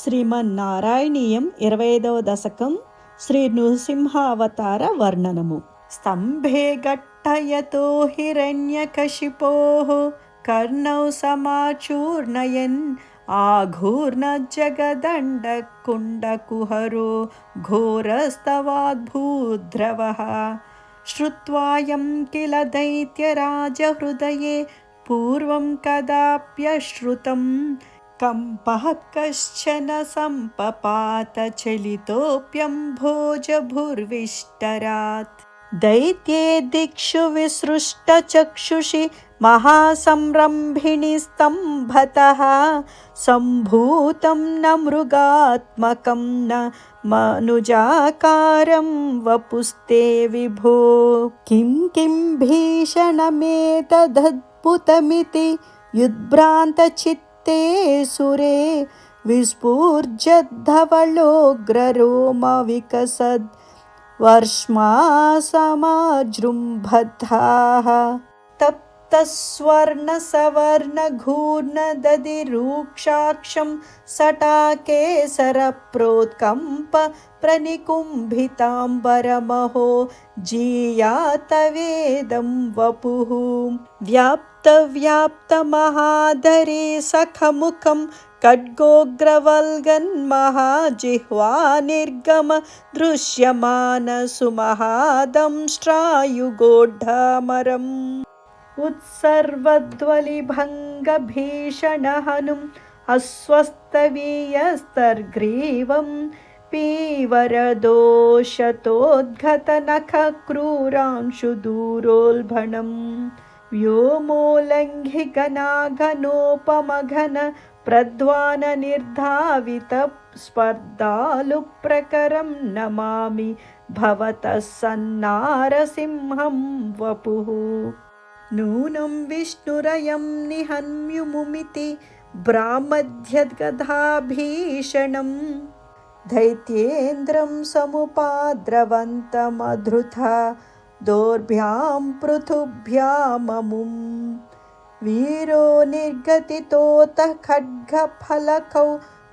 శ్రీమన్నారాయణీయం ఇరవై ఐదవ దశకం శ్రీ నృసింహావతార వర్ణనము స్తంభే గట్టయతో హిరణ్యకశిపో కర్ణౌ సమాచూర్ణయన్ ఆఘూర్ణ జగదండ కుండకుహరో ఘోరస్తవాద్భూద్రవ श्रुत्वायं किल दैत्यराजहृदये पूर्वं कदाप्यश्रुतम् कम्पः कश्चन सम्पपातचलितोऽप्यम्भोजभुर्विष्टरात् दैत्ये दिक्षु विसृष्टचक्षुषि महासंरम्भिणीस्तम्भतः सम्भूतं न मृगात्मकं न मनुजाकारं वपुस्ते विभो। किं किं भीषणमेतदद्भुतमिति युद्भ्रान्तचित् ते सुरे विस्फूर्जद्धवलोग्ररोमविकसद् वर्ष्मासमाजृम्भद्धाः तप्तस्वर्णसवर्णघूर्णदधिरूक्षाक्षं सटाकेसरप्रोत्कम्प प्रनिकुम्भिताम्बरमहो जीयातवेदं वपुः। व्याप् व्याप्तव्याप्तमहाधरे सखमुखं खड्गोग्रवल्गन्महाजिह्वा निर्गम दृश्यमानसुमहादंष्ट्रायुगोढमरम् उत्सर्वद्वलिभङ्गभीषणहनुम् अस्वस्थवीयस्तर्ग्रीवं पीवरदोषतोद्गतनखक्रूरांशुदूरोल्भणम् व्योमोल्लङ्घिगनाघनोपमघन प्रध्वाननिर्धावितस्पर्धालुप्रकरं नमामि भवतः सन्नारसिंहं वपुः नूनं विष्णुरयं निहन्म्युमुमिति ब्रामध्यद्गधाभीषणम् दैत्येन्द्रं समुपाद्रवन्तमधृथा दोर्भ्यां पृथुभ्याममुं वीरो निर्गतितोतः खड्गफलकौ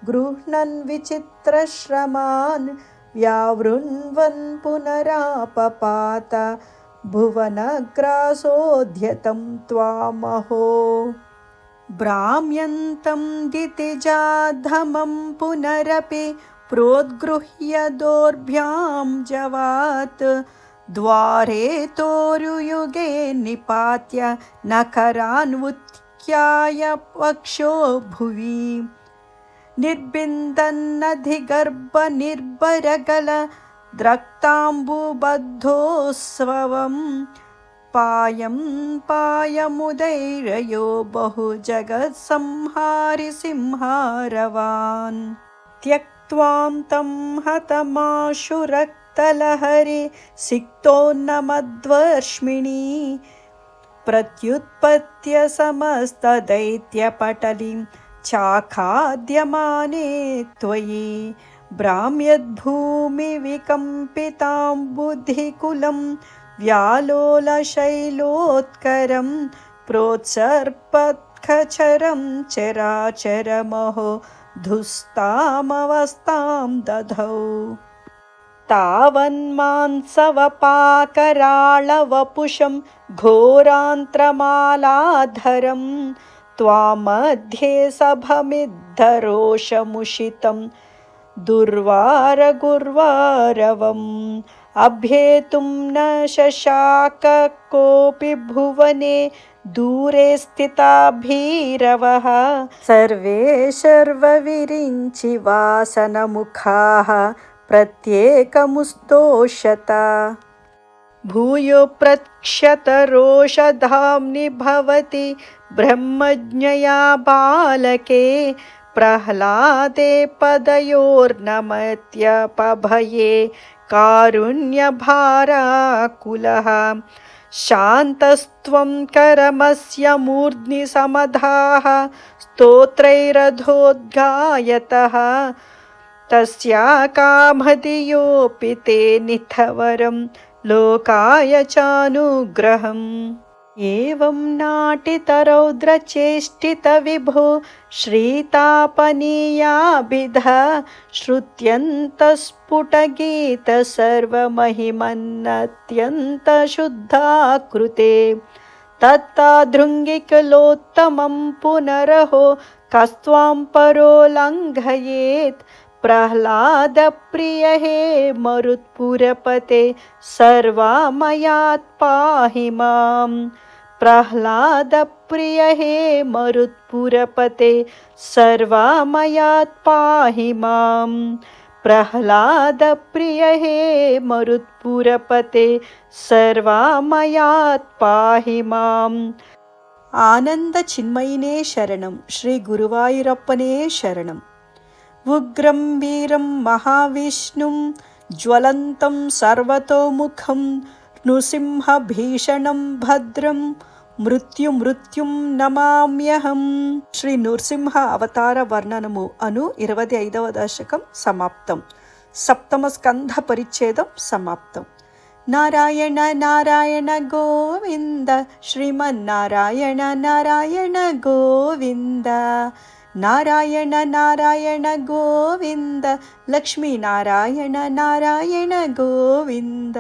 गृह्णन् विचित्रश्रमान् व्यावृण्वन् पुनरापपात भुवनग्रासोऽध्यतं त्वामहो। भ्राम्यन्तं दितिजाधमं पुनरपि प्रोद्गृह्य दोर्भ्यां जवात्। द्वारे तोरुयुगे निपात्य नखरान्वुत्याय वक्षो भुवि। निर्बिन्दन्नधिगर्भनिर्भरगल द्रक्ताम्बुबद्धोस्वं पायं पायमुदैरयो बहु जगत्संहारि सिंहारवान् त्यक्त्वां तं हतमाशुरक् तलहरि सिक्तोन्नमध्वर्ष्मिणी प्रत्युत्पत्य समस्तदैत्यपटलीं चाखाद्यमाने त्वयि भ्राम्यद्भूमिविकम्पितां बुद्धिकुलं व्यालोलशैलोत्करं प्रोत्सर्पत्खचरं चराचरमहो धुस्तामवस्तां दधौ। तावन्मांसवपाकराळवपुषं घोरान्त्रमालाधरं त्वामध्ये सभमिद्धरोषमुषितं दुर्वारगुर्वारवम् अभ्येतुं न शशाक कोऽपि भुवने दूरे स्थिता भीरवः। सर्वे शर्वविरिञ्चिवासनमुखाः प्रत्येकमुस्तोषत। भूयो प्रक्षतरोषधाम्नि भवति ब्रह्मज्ञया बालके प्रह्लादे पदयोर्नमत्यपभये कारुण्यभाराकुलः। शान्तस्त्वं करमस्य मूर्ध्नि समधाः स्तोत्रैरधोद्गायतः। तस्या कामधियोऽपि ते निथवरं लोकाय चानुग्रहम्। एवं नाटितरौद्रचेष्टितविभो श्रीतापनीयाभिध श्रुत्यन्तस्फुटगीतसर्वमहिमन्नत्यन्तशुद्धाकृते। तत्ताधृङ्गिकलोत्तमं पुनरहो कस्त्वां परो लङ्घयेत्। प्रह्लादप्रिय हे मरुत्पुरपते सर्वामयात् पाहि माम् प्रह्लादप्रिय हे मरुत्पुरपते सर्वामयात् पाहि माम्। प्रह्लादप्रिय हे मरुत्पुरपते सर्वामयात् पाहि माम्। आनन्दचिन्मयिने शरणं श्रीगुरुवायुरप्पने शरणम् उग्रं वीरं महाविष्णुं ज्वलन्तं सर्वतोमुखं नृसिंहभीषणं भद्रं మృత్యుమృత్యుం నమామ్యహం శ్రీ నృసింహ అవతార వర్ణనము అను ఇరవై ఐదవ దశకం సమాప్తం సప్తమ స్కంధ పరిచ్ఛేదం సమాప్తం నారాయణ నారాయణ గోవింద శ్రీమన్నారాయణ నారాయణ గోవింద నారాయణ నారాయణ గోవింద లక్ష్మీనారాయణ నారాయణ గోవింద